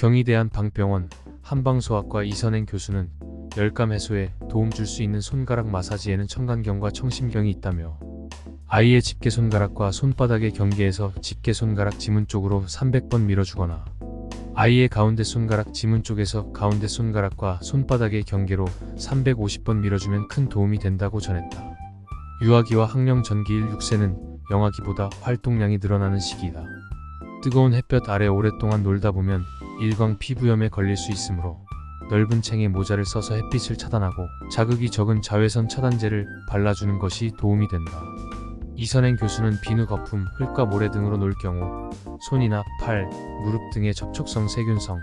경희대한 방병원 한방소아과 이선행 교수는 열감 해소에 도움 줄 수 있는 손가락 마사지에는 청간경과 청심경이 있다며 아이의 집게 손가락과 손바닥의 경계에서 집게 손가락 지문 쪽으로 300번 밀어주거나 아이의 가운데 손가락 지문 쪽에서 가운데 손가락과 손바닥의 경계로 350번 밀어주면 큰 도움이 된다고 전했다. 유아기와 학령 전기일 6세는 영아기보다 활동량이 늘어나는 시기이다. 뜨거운 햇볕 아래 오랫동안 놀다 보면 일광 피부염에 걸릴 수 있으므로 넓은 챙에 모자를 써서 햇빛을 차단하고 자극이 적은 자외선 차단제를 발라주는 것이 도움이 된다. 이선행 교수는 비누 거품, 흙과 모래 등으로 놀 경우 손이나 팔, 무릎 등의 접촉성 세균성,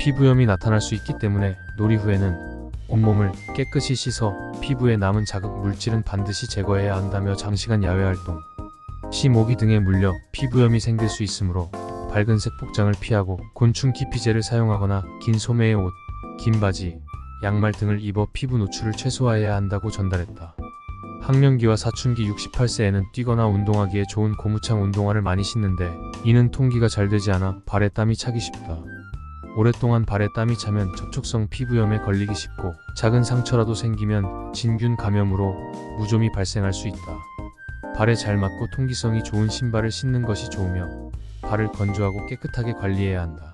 피부염이 나타날 수 있기 때문에 놀이 후에는 온몸을 깨끗이 씻어 피부에 남은 자극 물질은 반드시 제거해야 한다며 장시간 야외 활동, 시 모기 등에 물려 피부염이 생길 수 있으므로 밝은색 복장을 피하고 곤충 기피제를 사용하거나 긴 소매의 옷, 긴 바지, 양말 등을 입어 피부 노출을 최소화해야 한다고 전달했다. 학령기와 사춘기 68세에는 뛰거나 운동하기에 좋은 고무창 운동화를 많이 신는데 이는 통기가 잘 되지 않아 발에 땀이 차기 쉽다. 오랫동안 발에 땀이 차면 접촉성 피부염에 걸리기 쉽고 작은 상처라도 생기면 진균 감염으로 무좀이 발생할 수 있다. 발에 잘 맞고 통기성이 좋은 신발을 신는 것이 좋으며 발을 건조하고 깨끗하게 관리해야 한다.